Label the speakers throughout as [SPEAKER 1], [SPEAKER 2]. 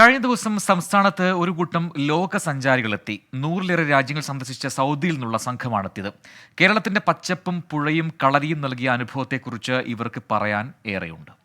[SPEAKER 1] കഴിഞ്ഞ ദിവസം സംസ്ഥാനത്ത് ഒരു കൂട്ടം ലോക സഞ്ചാരികളെത്തി നൂറിലേറെ രാജ്യങ്ങൾ സന്ദർശിച്ച സൗദിയിൽ നിന്നുള്ള സംഘമാണെത്തിയത്. കേരളത്തിന്റെ പച്ചപ്പും പുഴയും കളരിയും നൽകിയ അനുഭവത്തെക്കുറിച്ച് ഇവർക്ക് പറയാൻ ഏറെയുണ്ട്.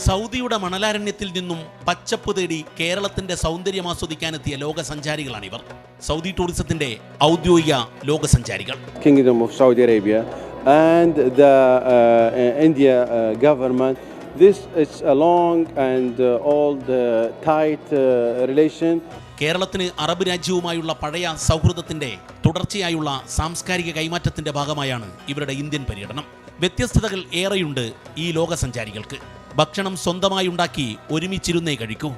[SPEAKER 2] സൗദിയുടെ മണലാരണ്യത്തിൽ നിന്നും പച്ചപ്പ് തേടി കേരളത്തിന്റെ സൗന്ദര്യം ആസ്വദിക്കാനെത്തിയ ലോക സഞ്ചാരികളാണിവർ സൗദി ടൂറിസത്തിന്റെ ഔദ്യോഗിക ലോകസഞ്ചാരികൾ
[SPEAKER 3] Kingdom of Saudi Arabia and the uh, India uh, government. This is a long and uh, old uh, tight uh, relation.
[SPEAKER 2] കേരളത്തിന് അറബ് രാജ്യവുമായുള്ള പഴയ സൗഹൃദത്തിന്റെ തുടർച്ചയായുള്ള സാംസ്കാരിക കൈമാറ്റത്തിന്റെ ഭാഗമായാണ് ഇവരുടെ ഇന്ത്യൻ പര്യടനം വ്യത്യസ്തതകൾ ഏറെയുണ്ട് ഈ ലോക സഞ്ചാരികൾക്ക് ഭക്ഷണം സ്വന്തമായി ഉണ്ടാക്കി ഒരുമിച്ചിരുന്നേ കഴിക്കൂ.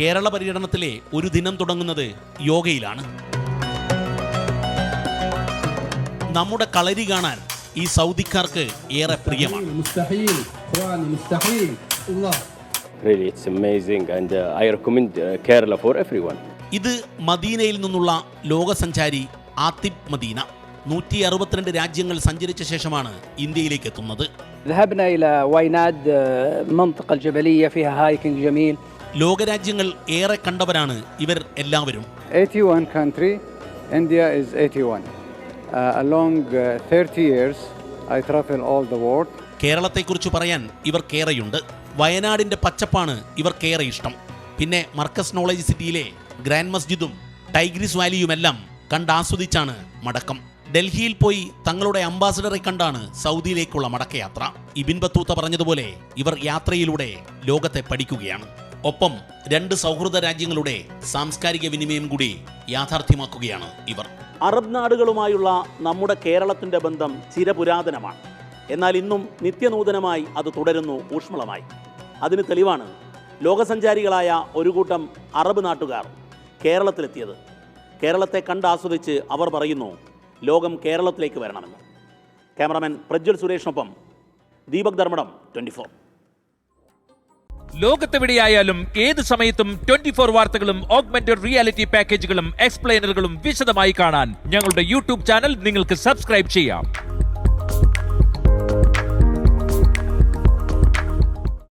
[SPEAKER 2] കേരള പര്യടനത്തിലെ ഒരു ദിനം തുടങ്ങുന്നത് യോഗയിലാണ്. നമ്മുടെ കളരി കാണാൻ ഈ സൗദിക്കാർക്ക് ഏറെ പ്രിയമാണ്. ഇത് മദീനയിൽ നിന്നുള്ള ലോകസഞ്ചാരി ആത്തിബ് മദീന. നൂറ്റി അറുപത്തിരണ്ട് രാജ്യങ്ങൾ സഞ്ചരിച്ച ശേഷമാണ് ഇന്ത്യയിലേക്ക് എത്തുന്നത്.
[SPEAKER 4] ذهبنا إلى وايناد آه، المنطقة الجبلية فيها هايكنج جميل
[SPEAKER 2] ലോകരാജ്യങ്ങൾ ഏറെ കണ്ടവരാണ് ഇവർ എല്ലാവരും
[SPEAKER 5] 81 country india is 81 uh, along uh, 30 years i travel all the world
[SPEAKER 2] കേരളത്തെക്കുറിച്ച് പറയാൻ ഇവർക്കേറെയുണ്ട് വയനാടിന്റെ പച്ചപ്പാണ് ഇവർക്കേറെ ഇഷ്ടം പിന്നെ മർക്കസ് നോളജ് സിറ്റിയിലെ ഗ്രാൻഡ് മസ്ജിദും ടൈഗ്രിസ് വാലിയുമെല്ലാം കണ്ടാസ്വദിച്ചാണ് മടക്കം ഡൽഹിയിൽ പോയി തങ്ങളുടെ അംബാസിഡറെ കണ്ടാണ് സൗദിയിലേക്കുള്ള മടക്കയാത്ര. ഇബിൻ ബത്തൂത്ത പറഞ്ഞതുപോലെ ഇവർ യാത്രയിലൂടെ ലോകത്തെ പഠിക്കുകയാണ്. ഒപ്പം രണ്ട് സൗഹൃദ രാജ്യങ്ങളുടെ സാംസ്കാരിക വിനിമയം കൂടി യാഥാർത്ഥ്യമാക്കുകയാണ് ഇവർ. അറബ് നാടുകളുമായുള്ള നമ്മുടെ കേരളത്തിന്റെ ബന്ധം ചിരപുരാതനമാണ്. എന്നാൽ ഇന്നും നിത്യനൂതനമായി അത് തുടരുന്നു ഊഷ്മളമായി. അതിന് തെളിവാണ് ലോകസഞ്ചാരികളായ ഒരു കൂട്ടം അറബ് നാട്ടുകാർ കേരളത്തിലെത്തിയത്. കേരളത്തെ കണ്ടാസ്വദിച്ച് അവർ പറയുന്നു ലോകം കേരളത്തിലേക്ക് വരണമെന്ന്. ക്യാമറാമാൻ പ്രജ്വൽ സുരേഷിനൊപ്പം ദീപക് ധർമ്മടം ട്വന്റി ഫോർ
[SPEAKER 6] ലോകത്തെവിടെയായാലും ഏത് സമയത്തും ട്വന്റി ഫോർ വാർത്തകളും ഓഗ്മെന്റഡ് റിയാലിറ്റി പാക്കേജുകളും എക്സ്പ്ലെയിനറുകളും വിശദമായി കാണാൻ ഞങ്ങളുടെ യൂട്യൂബ് ചാനൽ നിങ്ങൾക്ക് സബ്സ്ക്രൈബ് ചെയ്യാം.